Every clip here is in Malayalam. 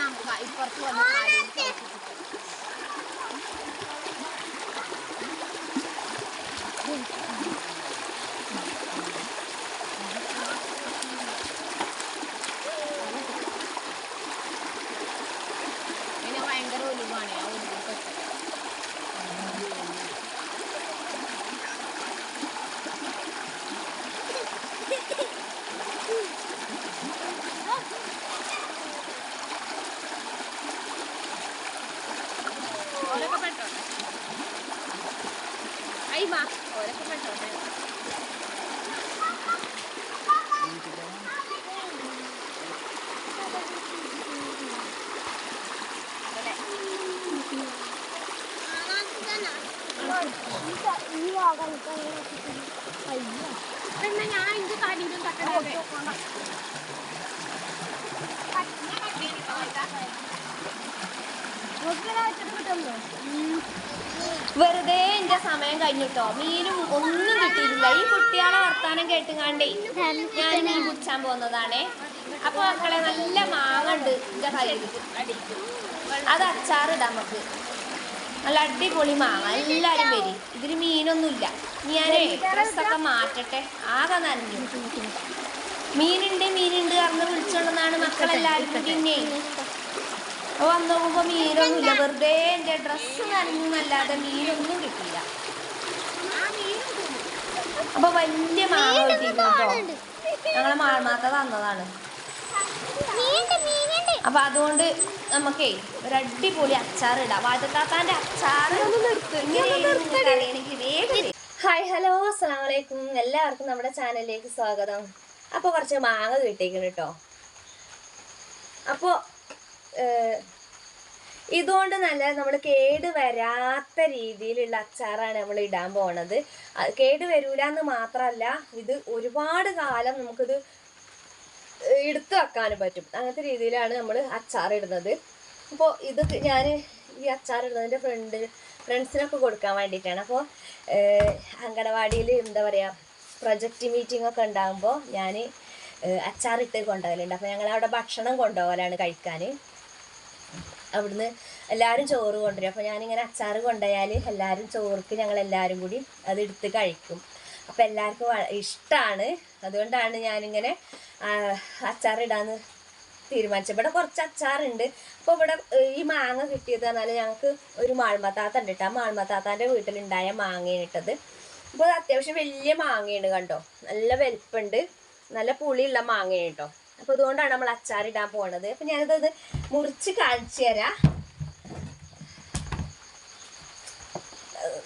കടിഞ്ഞാണ് നമുക്ക് ഇപ്പുറത്ത് വന്ന് എന്നാ ഞാൻ ഇന്റെ തടിയിലും തട്ടണേ. വെറുതെ എന്റെ സമയം കഴിഞ്ഞിട്ടോ? മീനും ഒന്നും കിട്ടിയിട്ടില്ല. ഈ കുട്ടികളെ വർത്താനം കേട്ടുകാണ്ടേ ഞാൻ മീൻ കുടിച്ചാൻ പോകുന്നതാണേ. അപ്പൊ മക്കളെ നല്ല മാങ്ങ ഉണ്ട്. എന്റെ കയ്യിൽ അത് അച്ചാറിടാം നമുക്ക്. നല്ല അടിപൊളി മാങ്ങ. എല്ലാരും വരി. ഇതിൽ മീനൊന്നുമില്ല. ഞാനേ ഡ്രസ്സൊക്കെ മാറ്റട്ടെ. ആകെ നനഞ്ഞു. മീനുണ്ട് മീനുണ്ട് അന്ന് വിളിച്ചോണ്ടെന്നാണ് മക്കളെല്ലാരും പിന്നെ വന്നു പോകുമ്പോ വന്ന് നോക്കുമ്പോ മീനൊന്നുമില്ല. വെറുതെ എന്റെ ഡ്രസ്സ് നനഞ്ഞു എന്നല്ലാതെ മീനൊന്നും കിട്ടില്ല അപ്പൊ വലിയ മാങ്ങ കിട്ടിയിരുന്നു കേട്ടോ. ഞങ്ങളെ മാൾമാത്ത തന്നതാണ്. അപ്പൊ അതുകൊണ്ട് നമുക്കേ ഒരു അടിപൊളി അച്ചാർ ഇടാം. വാജത്താത്താന്റെ അച്ചാർ ഹായ് ഹലോ അസ്സാം വലൈക്കും എല്ലാവർക്കും നമ്മുടെ ചാനലിലേക്ക് സ്വാഗതം. അപ്പൊ കുറച്ച് മാങ്ങ കിട്ടിയിരിക്കണം കേട്ടോ. അപ്പോ ഏഹ്, ഇതുകൊണ്ട് നല്ല നമ്മൾ കേട് വരാത്ത രീതിയിലുള്ള അച്ചാറാണ് നമ്മൾ ഇടാൻ പോണത്. കേട് വരൂല എന്ന് മാത്രമല്ല ഇത് ഒരുപാട് കാലം നമുക്കിത് എടുത്തു വെക്കാനും പറ്റും. അങ്ങനത്തെ രീതിയിലാണ് നമ്മൾ അച്ചാർ ഇടുന്നത്. അപ്പോൾ ഇത് ഞാൻ ഈ അച്ചാർ ഇടുന്നതിന്റെ ഫ്രണ്ട് ഫ്രണ്ട്സിനൊക്കെ കൊടുക്കാൻ വേണ്ടിയിട്ടാണ്. അപ്പോൾ അങ്കണവാടിയിൽ എന്താ പറയുക പ്രൊജക്റ്റ് മീറ്റിംഗ് ഒക്കെ ഉണ്ടാകുമ്പോൾ ഞാൻ അച്ചാറിട്ട് കൊണ്ടുപോകലുണ്ട് അപ്പോൾ ഞങ്ങൾ അവിടെ ഭക്ഷണം കൊണ്ടുപോകലാണ് കഴിക്കാൻ അവിടുന്ന് എല്ലാവരും ചോറ് കൊണ്ടുവരും. അപ്പോൾ ഞാനിങ്ങനെ അച്ചാർ കൊണ്ടുപോയാൽ എല്ലാവരും ചോർക്ക് ഞങ്ങൾ എല്ലാവരും കൂടി അത് എടുത്ത് കഴിക്കും. അപ്പോൾ എല്ലാവർക്കും ഇഷ്ടമാണ് അതുകൊണ്ടാണ് ഞാനിങ്ങനെ അച്ചാറിടാന്ന് തീരുമാനിച്ചത്. ഇവിടെ കുറച്ച് അച്ചാറുണ്ട്. അപ്പോൾ ഇവിടെ ഈ മാങ്ങ കിട്ടിയത് പറഞ്ഞാൽ ഞങ്ങൾക്ക് ഒരു മാൾമത്താത്ത ഉണ്ട് കേട്ടോ ആ മാൾമത്താത്താന്റെ വീട്ടിലുണ്ടായ മാങ്ങയാണ് ഇട്ടത്. അപ്പോൾ അത് അത്യാവശ്യം വലിയ മാങ്ങയാണ് കണ്ടോ. നല്ല വലിപ്പുണ്ട്. നല്ല പുളിയുള്ള മാങ്ങയാണ് കേട്ടോ അപ്പോൾ അതുകൊണ്ടാണ് നമ്മൾ അച്ചാറിടാൻ പോണത്. അപ്പം ഞാനിത് മുറിച്ച് കാണിച്ചു തരാം.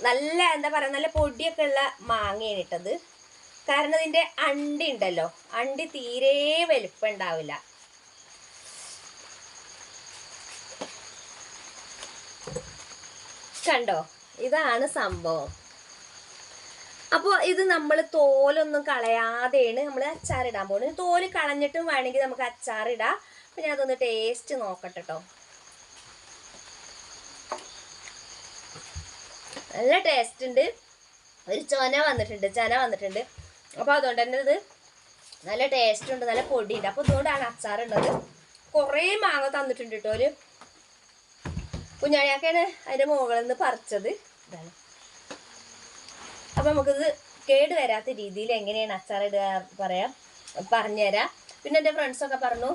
നല്ല എന്താ പറയുക നല്ല പൊടിയൊക്കെ ഉള്ള മാങ്ങയാണ് ഇട്ടത്. കാരണം ഇതിന്റെ അണ്ടി ഉണ്ടല്ലോ അണ്ടി തീരെ വലിപ്പം ഉണ്ടാവില്ല കണ്ടോ? ഇതാണ് സംഭവം. അപ്പോൾ ഇത് നമ്മൾ തോലൊന്നും കളയാതെയാണ് നമ്മൾ അച്ചാറിടാൻ പോകുന്നത് തോൽ കളഞ്ഞിട്ടും വേണമെങ്കിൽ നമുക്ക് അച്ചാറിടാം. അപ്പം ഞാൻ അതൊന്ന് ടേസ്റ്റ് നോക്കട്ടെ കേട്ടോ നല്ല ടേസ്റ്റ് ഉണ്ട്. ഒരു ചൊന വന്നിട്ടുണ്ട് ചന വന്നിട്ടുണ്ട്. അപ്പോൾ അതുകൊണ്ട് തന്നെ ഇത് നല്ല ടേസ്റ്റ് ഉണ്ട് നല്ല പൊടിയുണ്ട്. അപ്പോൾ ഇതുകൊണ്ടാണ് അച്ചാറുള്ളത് കുറേ മാങ്ങ തന്നിട്ടുണ്ട് കേട്ടോ ഒരു കുഞ്ഞാണിയാക്കാണ് അതിന്റെ മുകളിൽ നിന്ന് പറിച്ചത്. ഇതാണ്. അപ്പം നമുക്കിത് കേട് വരാത്ത രീതിയിൽ എങ്ങനെയാണ് അച്ചാർ ഇടുക പറയാം. പറഞ്ഞുതരാം. പിന്നെ എന്റെ ഫ്രണ്ട്സൊക്കെ പറഞ്ഞു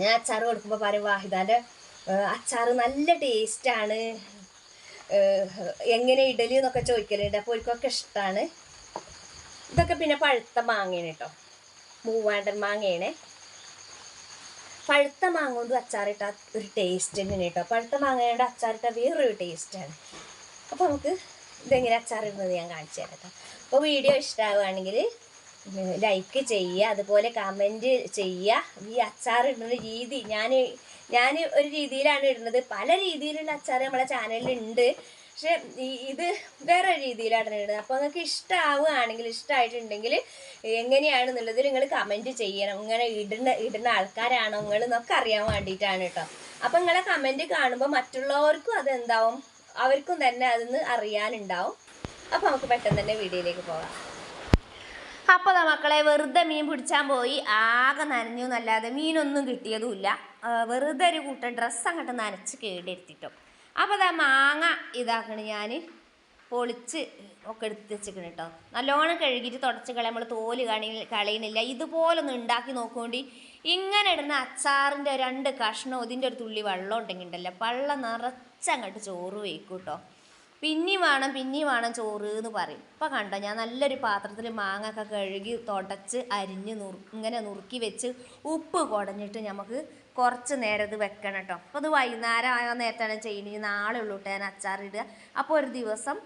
ഞാൻ അച്ചാർ കൊടുക്കുമ്പോൾ പറയും വാഹിദാന്റെ അച്ചാർ നല്ല ടേസ്റ്റാണ് എങ്ങനെ ഇഡലി എന്നൊക്കെ ചോദിക്കലുണ്ട്. അപ്പോൾ അവർക്കൊക്കെ ഇഷ്ടമാണ് ഇതൊക്കെ പിന്നെ പഴുത്ത മാങ്ങയാണ് കേട്ടോ മൂവാണ്ടൻ മാങ്ങയാണ്. പഴുത്ത മാങ്ങ കൊണ്ട് അച്ചാറിട്ട ഒരു ടേസ്റ്റ് തന്നെയാണ് കേട്ടോ പഴുത്ത മാങ്ങയുടെ അച്ചാറിട്ട വേറൊരു ടേസ്റ്റാണ് അപ്പോൾ നമുക്ക് ഇതെങ്ങനെ അച്ചാറിടുന്നത് ഞാൻ കാണിച്ചു തരാം കേട്ടോ അപ്പോൾ വീഡിയോ ഇഷ്ടമാവുകയാണെങ്കിൽ ലൈക്ക് ചെയ്യുക അതുപോലെ കമന്റ് ചെയ്യുക. ഈ അച്ചാർ ഇടുന്ന രീതി ഞാൻ ഞാൻ ഒരു രീതിയിലാണ് ഇടുന്നത്. പല രീതിയിലുള്ള അച്ചാർ നമ്മളെ ചാനലിലുണ്ട് പക്ഷെ ഇത് വേറെ രീതിയിലാണ് ഇടുന്നത്. അപ്പോൾ നിങ്ങൾക്ക് ഇഷ്ടമാവുകയാണെങ്കിൽ ഇഷ്ടമായിട്ടുണ്ടെങ്കിൽ എങ്ങനെയാണെന്നുള്ളത് നിങ്ങൾ കമന്റ് ചെയ്യണം. ഇങ്ങനെ ഇടുന്ന ഇടുന്ന ആൾക്കാരാണോ നിങ്ങൾ എന്നൊക്കെ അറിയാൻ വേണ്ടിയിട്ടാണ് കേട്ടോ. അപ്പം നിങ്ങളെ കമന്റ് കാണുമ്പോൾ മറ്റുള്ളവർക്കും അതെന്താവും? അവർക്കും തന്നെ അതൊന്ന് അറിയാനുണ്ടാവും. അപ്പോൾ നമുക്ക് പെട്ടെന്ന് തന്നെ വീഡിയോയിലേക്ക് പോകാം. അപ്പോൾ മക്കളെ വെറുതെ മീൻ പിടിച്ചാൻ പോയി. ആകെ നനഞ്ഞു എന്നല്ലാതെ മീനൊന്നും കിട്ടിയതുമില്ല. വെറുതെ ഒരു കൂട്ടം ഡ്രസ്സ് അങ്ങോട്ട് നനച്ച് കേടെടുത്തിട്ടോ അപ്പോൾ അതാ മാങ്ങ ഇതാക്കണ് ഞാൻ പൊളിച്ച് ഒക്കെ എടുത്ത് വെച്ചിരിക്കണം കേട്ടോ. നല്ലോണം കഴുകിയിട്ട് തുടച്ച് കളയാൻ നമ്മൾ തോൽ കളി കളയുന്നില്ല ഇതുപോലൊന്ന് ഉണ്ടാക്കി നോക്കുകൊണ്ട് ഇങ്ങനെ ഇടുന്ന അച്ചാറിന്റെ രണ്ട് കഷ്ണം ഇതിന്റെ ഒരു തുള്ളി വെള്ളം ഉണ്ടെങ്കിൽ ഉണ്ടല്ലോ വെള്ളം നിറച്ചങ്ങോട്ട് ചോറ് വയ്ക്കും കേട്ടോ. പിന്നെയും വേണം പിന്നി വേണം ചോറ് എന്ന് പറയും. ഇപ്പം കണ്ടോ ഞാൻ നല്ലൊരു പാത്രത്തിൽ മാങ്ങ ഒക്കെ കഴുകി തുടച്ച് അരിഞ്ഞ് നുറു ഇങ്ങനെ നുറുക്കി വെച്ച് ഉപ്പ് കുടഞ്ഞിട്ട് നമുക്ക് കുറച്ച് നേരം ഇത് വെക്കണം കേട്ടോ. അപ്പോൾ അത് വൈകുന്നേരം ആയ നേരത്താണ് ചെയ്യുന്നത്. നാളെ ഉള്ളൂ കേട്ടോ ഞാൻ അച്ചാറിടുക. അപ്പോൾ ഒരു ദിവസം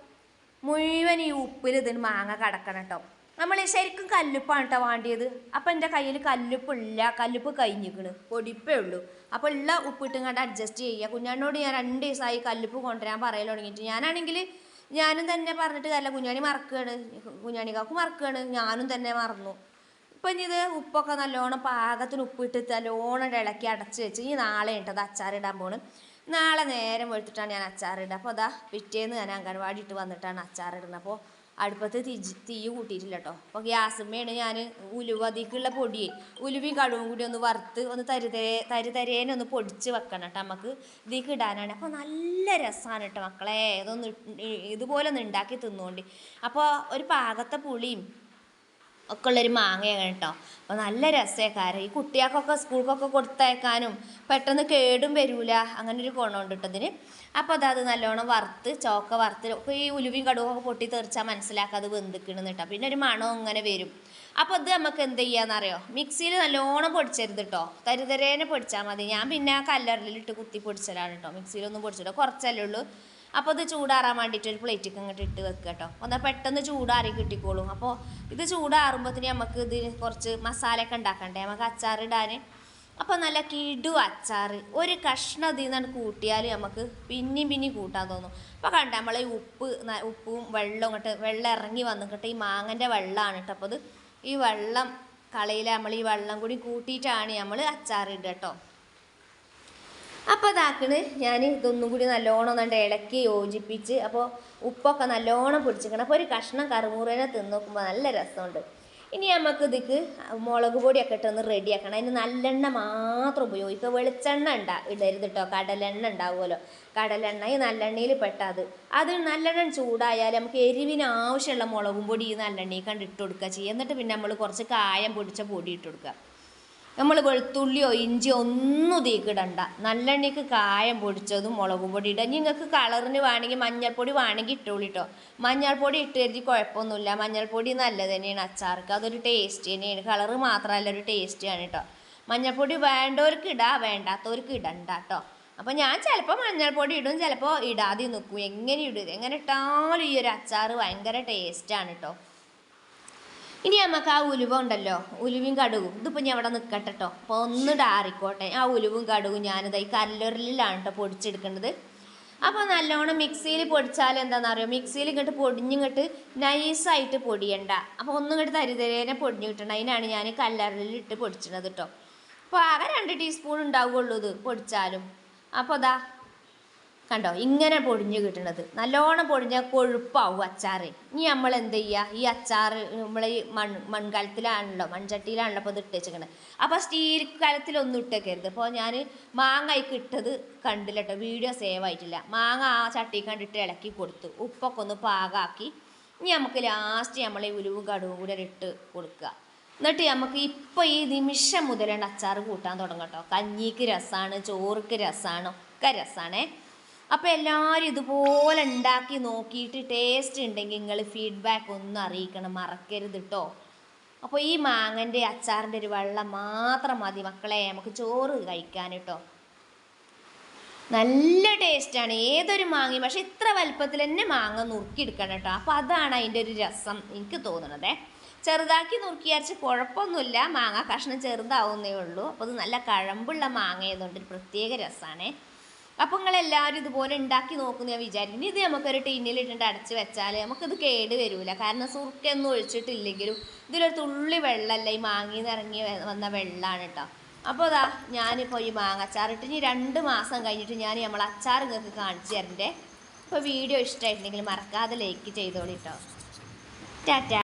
മുഴുവൻ ഈ ഉപ്പിൽ ഇതിന് മാങ്ങ കടക്കണം കേട്ടോ. നമ്മൾ ശരിക്കും കല്ലുപ്പാണ് കേട്ടോ വേണ്ടിയത്. അപ്പം എന്റെ കയ്യിൽ കല്ലുപ്പില്ല. കല്ലുപ്പ് കഴിഞ്ഞിക്കണ്. പൊടിപ്പേ ഉള്ളൂ. അപ്പോൾ ഉള്ള ഉപ്പിട്ടും കണ്ട് അഡ്ജസ്റ്റ് ചെയ്യുക കുഞ്ഞാനോട് ഞാൻ രണ്ട് ദിവസമായി കല്ലുപ്പ് കൊണ്ടുവരാൻ പറയൽ തുടങ്ങിയിട്ട്. ഞാനാണെങ്കിൽ ഞാനും തന്നെ പറഞ്ഞിട്ട് കാര്യമില്ല കുഞ്ഞാണി മറക്കുകയാണ് കുഞ്ഞാണി കാക്ക് മറക്കുകയാണ് ഞാനും തന്നെ മറന്നു. ഇപ്പം ഇത് ഉപ്പൊക്കെ നല്ലോണം പാകത്തിന് ഉപ്പിട്ട് നല്ലോണം ഇളക്കി അടച്ച് വെച്ച് ഇനി നാളെ ഉണ്ടത് അച്ചാറിടാൻ പോണ്. നാളെ നേരം വെളുത്തിട്ടാണ് ഞാൻ അച്ചാറിടുക. അപ്പോൾ അതാ പിറ്റേന്ന് ഞാൻ അംഗൻവാടി ഇട്ട് വന്നിട്ടാണ് അച്ചാറിടുന്നത്. അപ്പോൾ അടുപ്പത്ത് തീ തീ കൂട്ടിയിട്ടില്ല കേട്ടോ അപ്പോൾ ഗ്യാസുമ്മയാണ് ഞാൻ ഉലുവ അതിക്കുള്ള പൊടി ഉലുവി കടുവും കൂടി ഒന്ന് വറുത്ത് ഒന്ന് തരിതരേ തരുതരേനെ ഒന്ന് പൊടിച്ച് വെക്കണം കേട്ടോ നമുക്ക് ഇതിക്ക് ഇടാനാണ്. അപ്പോൾ നല്ല രസമാണ് കേട്ടോ മക്കളെ. ഇതൊന്ന് ഇതുപോലെ ഒന്ന് ഉണ്ടാക്കി തിന്നുകൊണ്ട് അപ്പോൾ ഒരു പാകത്തെ പുളിയും ഒക്കെ ഉള്ളൊരു മാങ്ങയാണ് കേട്ടോ. അപ്പോൾ നല്ല രസേക്കാരം ഈ കുട്ടികൾക്കൊക്കെ സ്കൂൾക്കൊക്കെ കൊടുത്തയക്കാനും പെട്ടെന്ന് കേടും വരില്ല അങ്ങനെ ഒരു ഗുണമുണ്ട് അപ്പോൾ അത് നല്ലോണം വറുത്ത് ചോക്ക വറുത്ത് ഇപ്പോൾ ഈ ഉലുവയും കടുവൊക്കെ പൊട്ടി തെറിച്ചാൽ മനസ്സിലാക്കാതെ വെന്തിക്കണെന്ന് കേട്ടോ. പിന്നെ ഒരു മണം ഇങ്ങനെ വരും. അപ്പോൾ ഇത് നമുക്ക് എന്ത് ചെയ്യാന്നറിയോ? മിക്സിയിൽ നല്ലോണം പൊടിച്ചരുത് കേട്ടോ. തരിതരേനെ പൊടിച്ചാൽ മതി. ഞാൻ പിന്നെ ആ കല്ലറിലിട്ട് കുത്തി പൊടിച്ചലാണ് കേട്ടോ. മിക്സിയിലൊന്നും പൊടിച്ചിട്ടോ കുറച്ചല്ലേ ഉള്ളൂ. അപ്പോൾ ഇത് ചൂടാറാൻ വേണ്ടിയിട്ട് ഒരു പ്ലേറ്റിക്ക് അങ്ങോട്ട് ഇട്ട് വെക്കുക കേട്ടോ. എന്നാൽ പെട്ടെന്ന് ചൂടാറി കിട്ടിക്കോളും. അപ്പോൾ ഇത് ചൂടാറുമ്പോഴത്തേന് നമുക്ക് ഇത് കുറച്ച് മസാലയൊക്കെ ഉണ്ടാക്കണ്ടേ? നമുക്ക് അച്ചാറിടാൻ അപ്പോൾ നല്ല കിടു അച്ചാർ. ഒരു കഷ്ണം ഇതിൽ നിന്നാണ് കൂട്ടിയാൽ നമുക്ക് പിന്നെയും പിന്നെയും കൂട്ടാൻ തോന്നും. അപ്പോൾ കണ്ട നമ്മളെ ഉപ്പ് ഉപ്പും വെള്ളവും ഇങ്ങോട്ട് വെള്ളം ഇറങ്ങി വന്നിട്ട് ഈ മാങ്ങന്റെ വെള്ളമാണ് കേട്ടോ. അപ്പോൾ ഇത് ഈ വെള്ളം കളയിൽ നമ്മൾ ഈ വെള്ളം കൂടി കൂട്ടിയിട്ടാണ് നമ്മൾ അച്ചാറിടുക കേട്ടോ. അപ്പോൾ ഇതാക്കണ്. ഞാൻ ഇതൊന്നും കൂടി നല്ലോണം ഒന്നുണ്ട് ഇളക്കി യോജിപ്പിച്ച് അപ്പോൾ ഉപ്പൊക്കെ നല്ലോണം പിടിച്ചിക്കണം. അപ്പോൾ ഒരു കഷ്ണം കറുമുറേനെ തിന്ന് നോക്കുമ്പോൾ നല്ല രസമുണ്ട്. ഇനി നമുക്ക് ഇതിക്ക് മുളക് പൊടിയൊക്കെ ഇട്ടൊന്ന് റെഡിയാക്കണം. അതിന് നല്ലെണ്ണ മാത്രം ഉപയോഗിക്കുക വെളിച്ചെണ്ണ ഉണ്ടാ ഇടരുത് കേട്ടോ കടലെണ്ണ ഉണ്ടാവുമല്ലോ. കടലെണ്ണ ഈ നല്ലെണ്ണയിൽ പെട്ടത് അത്. നല്ലെണ്ണ ചൂടായാൽ നമുക്ക് എരിവിന് ആവശ്യമുള്ള മുളകും പൊടി ഈ നല്ലെണ്ണയിൽ കണ്ടിട്ട് കൊടുക്കുക ചെയ്യുക എന്നിട്ട് പിന്നെ നമ്മൾ കുറച്ച് കായം പൊടിച്ച പൊടി ഇട്ട് കൊടുക്കുക നമ്മൾ വെളുത്തുള്ളിയോ ഇഞ്ചിയോ ഒന്നും തീക്കിടണ്ട നല്ലെണ്ണയ്ക്ക് കായം പൊടിച്ചതും മുളകും പൊടി ഇടുക. നിങ്ങൾക്ക് കളറിന് വേണമെങ്കിൽ മഞ്ഞൾപ്പൊടി വേണമെങ്കിൽ ഇട്ടോളിട്ടോ മഞ്ഞൾപ്പൊടി ഇട്ട് കരുതി കുഴപ്പമൊന്നുമില്ല. മഞ്ഞൾപ്പൊടി നല്ല തന്നെയാണ് അച്ചാർക്ക്. അതൊരു ടേസ്റ്റ് തന്നെയാണ്. കളറ് മാത്രമല്ല ഒരു ടേസ്റ്റിയാണ് കേട്ടോ മഞ്ഞൾപ്പൊടി വേണ്ടവർക്ക് ഇടാ വേണ്ടാത്തവർക്ക് ഇടണ്ട കേട്ടോ അപ്പോൾ ഞാൻ ചിലപ്പോൾ മഞ്ഞൾപ്പൊടി ഇടും ചിലപ്പോൾ ഇടാതെ നിൽക്കും എങ്ങനെ ഇടും എങ്ങനെ ഇട്ടാലും ഈ ഒരു അച്ചാർ ഭയങ്കര ടേസ്റ്റാണ് കേട്ടോ ഇനി നമുക്ക് ആ ഉലുവ ഉണ്ടല്ലോ. ഉലുവും കടുകും. ഇതിപ്പോൾ ഞാൻ അവിടെ നിൽക്കട്ടെ കേട്ടോ അപ്പോൾ ഒന്ന് ഡാറിക്കോട്ടെ ആ ഉലുവും കടുകും ഞാനിത് ഈ കല്ലറിലാണ് കേട്ടോ പൊടിച്ചെടുക്കേണ്ടത് അപ്പോൾ നല്ലോണം മിക്സിയിൽ പൊടിച്ചാൽ എന്താണെന്ന് എന്താണെന്നറിയോ മിക്സിയിൽ ഇങ്ങോട്ട് പൊടിഞ്ഞിങ്ങോട്ട് നൈസായിട്ട് പൊടിയണ്ട. അപ്പോൾ ഒന്നും ഇങ്ങോട്ട് തരിതരേനെ പൊടിഞ്ഞ് കിട്ടണം. അതിനാണ് ഞാൻ കല്ലറിലിട്ട് പൊടിച്ചിട്ടത് കേട്ടോ അപ്പോൾ ആകെ രണ്ട് ടീസ്പൂൺ ഉണ്ടാവുകയുള്ളൂ ഇത് പൊടിച്ചാലും. അപ്പോൾ അതാ കണ്ടോ? ഇങ്ങനെ പൊടിഞ്ഞ് കിട്ടണത്. നല്ലോണം പൊടിഞ്ഞാൽ കൊഴുപ്പാവും അച്ചാറ്. ഇനി നമ്മൾ എന്ത് ചെയ്യുക ഈ അച്ചാർ നമ്മൾ ഈ മൺ മൺകലത്തിലാണല്ലോ മൺചട്ടിയിലാണല്ലോ അപ്പോൾ ഇത് ഇട്ട് വെച്ചിരിക്കണത് അപ്പോൾ സ്റ്റീൽ കലത്തിലൊന്നും ഇട്ടേക്കരുത്. അപ്പോൾ ഞാൻ മാങ്ങയ്ക്ക് ഇട്ടത് കണ്ടില്ല കേട്ടോ. വീഡിയോ സേവ് ആയിട്ടില്ല. മാങ്ങ ആ ചട്ടി കണ്ടിട്ട് ഇളക്കി കൊടുത്തു. ഉപ്പൊക്കെ ഒന്ന് പാകാക്കി. ഇനി നമുക്ക് ലാസ്റ്റ് നമ്മൾ ഈ ഉലുവും കടുവും കൂടെ ഇട്ട് കൊടുക്കുക. എന്നിട്ട് നമുക്ക് ഇപ്പോൾ ഈ നിമിഷം മുതലാണ് അച്ചാർ കൂട്ടാൻ തുടങ്ങട്ടോ കഞ്ഞിക്ക് രസമാണ് ചോറുക്ക് രസമാണ് ഒക്കെ രസമാണേ അപ്പോൾ എല്ലാവരും ഇതുപോലെ ഉണ്ടാക്കി നോക്കിയിട്ട് ടേസ്റ്റ് ഉണ്ടെങ്കിൽ നിങ്ങൾ ഫീഡ്ബാക്ക് ഒന്നും അറിയിക്കണം. മറക്കരുത് കേട്ടോ അപ്പോൾ ഈ മാങ്ങന്റെ അച്ചാറിന്റെ ഒരു വെള്ളം മാത്രം മതി മക്കളെ. നമുക്ക് ചോറ് കഴിക്കാൻ കേട്ടോ നല്ല ടേസ്റ്റാണ് ഏതൊരു മാങ്ങയും. പക്ഷെ ഇത്ര വലുപ്പത്തിൽ തന്നെ മാങ്ങ നുറുക്കിയെടുക്കണം കേട്ടോ അപ്പോൾ അതാണ് അതിന്റെ ഒരു രസം എനിക്ക് തോന്നണതേ. ചെറുതാക്കി നുറുക്കി അരച്ച് കുഴപ്പമൊന്നുമില്ല. മാങ്ങ കഷ്ണം ചെറുതാവുന്നേ ഉള്ളൂ. അപ്പോൾ അത് നല്ല കഴമ്പുള്ള മാങ്ങ ആയതുകൊണ്ട് ഒരു പ്രത്യേക രസമാണ് അപ്പോൾ നിങ്ങളെല്ലാവരും ഇതുപോലെ ഉണ്ടാക്കി നോക്കുന്നു ഞാൻ വിചാരിക്കുന്നു. ഇത് നമുക്കൊരു ടിന്നിലിട്ടിട്ട് അടച്ച് വെച്ചാൽ നമുക്കിത് കേട് വരില്ല കാരണം സുറുക്കൊന്നും ഒഴിച്ചിട്ടില്ലെങ്കിലും ഇതിലൊരു തുള്ളി വെള്ളമല്ല. ഈ മാങ്ങിന്ന് ഇറങ്ങി വന്ന വെള്ളമാണ് കേട്ടോ അപ്പോൾ അതാ ഞാനിപ്പോൾ ഈ മാങ്ങച്ചാറിട്ട് ഇനി രണ്ട് മാസം കഴിഞ്ഞിട്ട് ഞാൻ നമ്മൾ അച്ചാർ നിങ്ങൾക്ക് കാണിച്ചു തരണ്ടേ. അപ്പോൾ വീഡിയോ ഇഷ്ടമായിട്ടുണ്ടെങ്കിൽ മറക്കാതെ ലൈക്ക് ചെയ്തോളി കേട്ടോ ടാറ്റ.